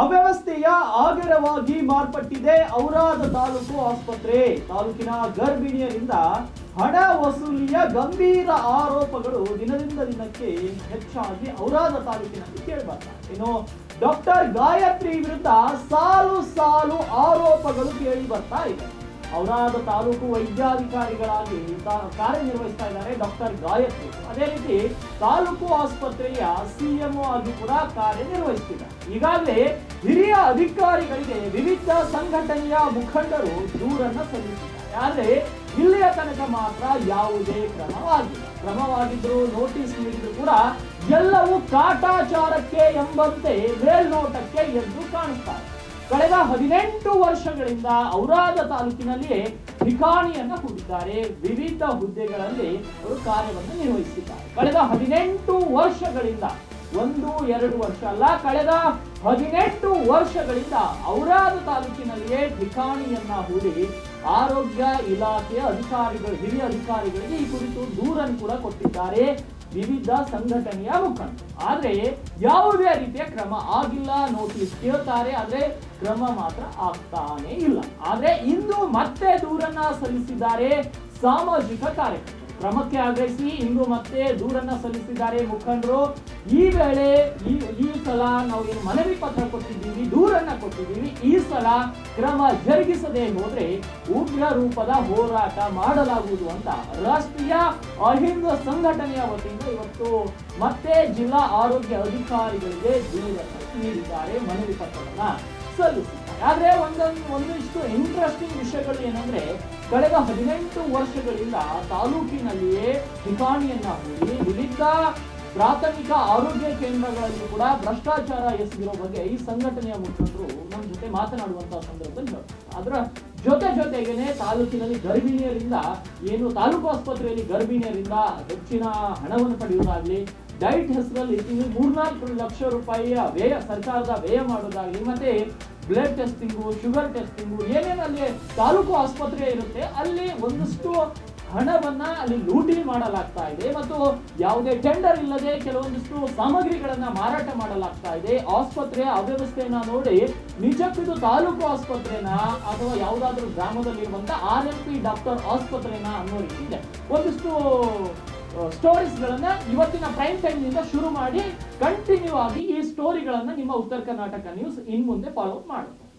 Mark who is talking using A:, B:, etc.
A: ಅವ್ಯವಸ್ಥೆಯ ಆಗರವಾಗಿ ಮಾರ್ಪಟ್ಟಿದೆ ಔರಾದ ತಾಲೂಕು ಆಸ್ಪತ್ರೆ. ತಾಲೂಕಿನ ಗರ್ಭಿಣಿಯರಿಂದ ಹಣ ವಸೂಲಿಯ ಗಂಭೀರ ಆರೋಪಗಳು ದಿನದಿಂದ ದಿನಕ್ಕೆ ಹೆಚ್ಚಾಗಿ ಔರಾದ ತಾಲೂಕಿನಲ್ಲಿ ಕೇಳಿಬರ್ತಾರೆ ಇನ್ನು ಡಾಕ್ಟರ್ ಗಾಯತ್ರಿ ವಿರುದ್ಧ ಸಾಲು ಸಾಲು ಆರೋಪಗಳು ಕೇಳಿ ಬರ್ತಾ ಇದೆ. ಔರಾದ ತಾಲೂಕು ವೈದ್ಯಾಧಿಕಾರಿಗಳಾಗಿ ಕಾರ್ಯನಿರ್ವಹಿಸ್ತಾ ಇದ್ದಾರೆ ಡಾಕ್ಟರ್ ಗಾಯತ್ರಿ. ಅದೇ ರೀತಿ ತಾಲೂಕು ಆಸ್ಪತ್ರೆಯ ಸಿಎಂಒ ಆಗಿ ಕೂಡ ಕಾರ್ಯನಿರ್ವಹಿಸ್ತಿದ್ದಾರೆ. ಈಗಾಗಲೇ ಹಿರಿಯ ಅಧಿಕಾರಿಗಳಿಗೆ ವಿವಿಧ ಸಂಘಟನೆಯ ಮುಖಂಡರು ದೂರನ್ನ ಸಲ್ಲಿಸಿದ್ದಾರೆ. ಆದರೆ ಇಲ್ಲಿಯ ತನಕ ಮಾತ್ರ ಯಾವುದೇ ಕ್ರಮವಾಗಿಲ್ಲ. ಕ್ರಮವಾಗಿದ್ದರೂ ನೋಟಿಸ್ ನೀಡಿದ್ರು ಕೂಡ ಎಲ್ಲವೂ ಕಾಟಾಚಾರಕ್ಕೆ ಎಂಬಂತೆ ಮೇಲ್ನೋಟಕ್ಕೆ ಎದ್ದು ಕಾಣುತ್ತಾರೆ. ಕಳೆದ ಹದಿನೆಂಟು ವರ್ಷಗಳಿಂದ ಔರಾದ ತಾಲೂಕಿನಲ್ಲಿ ಠಿಕಾಣಿಯನ್ನ ಕೂಡಿದ್ದಾರೆ. ವಿವಿಧ ಹುದ್ದೆಗಳಲ್ಲಿ ಅವರು ಕಾರ್ಯವನ್ನು ನಿರ್ವಹಿಸಿದ್ದಾರೆ. ಕಳೆದ ಹದಿನೆಂಟು ವರ್ಷಗಳಿಂದ, ಒಂದು, ಎರಡು ವರ್ಷ ಅಲ್ಲ, ಕಳೆದ ಹದಿನೆಂಟು ವರ್ಷಗಳಿಂದ ಔರಾದ ತಾಲೂಕಿನಲ್ಲಿಯೇ ಠಿಕಾಣಿಯನ್ನ ಹೂಡಿ ಆರೋಗ್ಯ ಇಲಾಖೆಯ ಅಧಿಕಾರಿಗಳು, ಹಿರಿಯ ಅಧಿಕಾರಿಗಳಿಗೆ ಈ ಕುರಿತು ದೂರನ್ನು ಕೂಡ ಕೊಟ್ಟಿದ್ದಾರೆ. ವಿವಿಧ ಸಂಘಟನೆಯ ಮುಖಂಡರು ಆದರೆ ಯಾವುದೇ ರೀತಿಯ ಕ್ರಮ ಆಗಿಲ್ಲ ನೋಟಿಸ್ ಕೇಳ್ತಾರೆ, ಆದರೆ ಕ್ರಮ ಮಾತ್ರ ಆಗ್ತಾನೆ ಇಲ್ಲ. ಆದರೆ ಇಂದು ಮತ್ತೆ ದೂರನ್ನ ಸಲ್ಲಿಸಿದ್ದಾರೆ ಸಾಮಾಜಿಕ ಕಾರ್ಯಕರ್ತರು. ಕ್ರಮಕ್ಕೆ ಆಗ್ರಹಿಸಿ, ಇಂದು ಮತ್ತೆ ದೂರನ್ನ ಸಲ್ಲಿಸಿದ್ದಾರೆ ಮುಖಂಡರು. ಈ ವೇಳೆ ಈ ಸಲ ನಾವು ಏನು ಮನವಿ ಪತ್ರ ಕೊಟ್ಟಿದ್ದೀವಿ, ದೂರನ್ನ ಕೊಟ್ಟಿದ್ದೀವಿ, ಈ ಸಲ ಕ್ರಮ ಜರುಗಿಸದೆ ಹೋದ್ರೆ ಉಗ್ರ ರೂಪದ ಹೋರಾಟ ಮಾಡಲಾಗುವುದು ಅಂತ ರಾಷ್ಟ್ರೀಯ ಅಹಿಂದ ಸಂಘಟನೆಯ ವತಿಯಿಂದ ಇವತ್ತು ಮತ್ತೆ ಜಿಲ್ಲಾ ಆರೋಗ್ಯ ಅಧಿಕಾರಿಗಳಿಗೆ ದೂರನ್ನು ನೀಡಿದ್ದಾರೆ, ಮನವಿ ಪತ್ರವನ್ನ ಸಲ್ಲಿಸಿದ್ದಾರೆ. ಆದ್ರೆ ಒಂದೊಂದು, ಒಂದಿಷ್ಟು ಇಂಟ್ರೆಸ್ಟಿಂಗ್ ವಿಷಯಗಳು ಏನಂದ್ರೆ, ಕಳೆದ ಹದಿನೆಂಟು ವರ್ಷಗಳಿಂದ ತಾಲೂಕಿನಲ್ಲಿಯೇ ಠಿಕಾಣಿಯನ್ನ ಹೂಡಿ, ವಿವಿಧ ಪ್ರಾಥಮಿಕ ಆರೋಗ್ಯ ಕೇಂದ್ರಗಳಲ್ಲಿ ಕೂಡ ಭ್ರಷ್ಟಾಚಾರ ಎಸಗಿರೋ ಬಗ್ಗೆ ಈ ಸಂಘಟನೆಯ ಮುಖಂಡರು ನಮ್ಮ ಜೊತೆ ಮಾತನಾಡುವಂತಹ ಸಂದರ್ಭದಲ್ಲಿ ಅದರ ಜೊತೆ ಜೊತೆಗೇನೆ ತಾಲೂಕಿನಲ್ಲಿ ಗರ್ಭಿಣಿಯರಿಂದ ಏನು ತಾಲೂಕು ಆಸ್ಪತ್ರೆಯಲ್ಲಿ ಗರ್ಭಿಣಿಯರಿಂದ ಹೆಚ್ಚಿನ ಹಣವನ್ನು ಪಡೆಯುವುದಾಗ್ಲಿ, ಡೈಟ್ ಹೆಸರಲ್ಲಿ ತಿಂಗಳು ಮೂರ್ನಾಲ್ಕು ಲಕ್ಷ ರೂಪಾಯಿಯ ವ್ಯಯ, ಸರ್ಕಾರದ ವ್ಯಯ ಮಾಡೋದಾಗ್ಲಿ, ಮತ್ತೆ ಬ್ಲಡ್ ಟೆಸ್ಟಿಂಗು, ಶುಗರ್ ಟೆಸ್ಟಿಂಗು ಏನೇನಲ್ಲಿ ತಾಲೂಕು ಆಸ್ಪತ್ರೆ ಇರುತ್ತೆ, ಅಲ್ಲಿ ಒಂದಷ್ಟು ಹಣವನ್ನ ಅಲ್ಲಿ ಲೂಟಿ ಮಾಡಲಾಗ್ತಾ ಇದೆ ಮತ್ತು ಯಾವುದೇ ಟೆಂಡರ್ ಇಲ್ಲದೆ ಕೆಲವೊಂದಿಷ್ಟು ಸಾಮಗ್ರಿಗಳನ್ನ ಮಾರಾಟ ಮಾಡಲಾಗ್ತಾ ಇದೆ. ಆಸ್ಪತ್ರೆಯ ಅವ್ಯವಸ್ಥೆಯನ್ನ ನೋಡಿ ನಿಜಕ್ಕಿದು ತಾಲೂಕು ಆಸ್ಪತ್ರೆನ ಅಥವಾ ಯಾವುದಾದ್ರೂ ಗ್ರಾಮದಲ್ಲಿರುವಂತ ಆರ್ ಎಂ ಪಿ ಡಾಕ್ಟರ್ ಆಸ್ಪತ್ರೆನ ಅನ್ನೋ ರೀತಿ ಇದೆ ಒಂದಿಷ್ಟು ಸ್ಟೋರೀಸ್ ಗಳನ್ನ ಇವತ್ತಿನ ಪ್ರೈಮ್ ಟೈಮ್ನಿಂದ ಶುರು ಮಾಡಿ ಕಂಟಿನ್ಯೂ ಆಗಿ ಈ ಸ್ಟೋರಿಗಳನ್ನ ನಿಮ್ಮ ಉತ್ತರ ಕರ್ನಾಟಕ ನ್ಯೂಸ್ ಇನ್ ಮುಂದೆ ಫಾಲೋ ಮಾಡುತ್ತೆ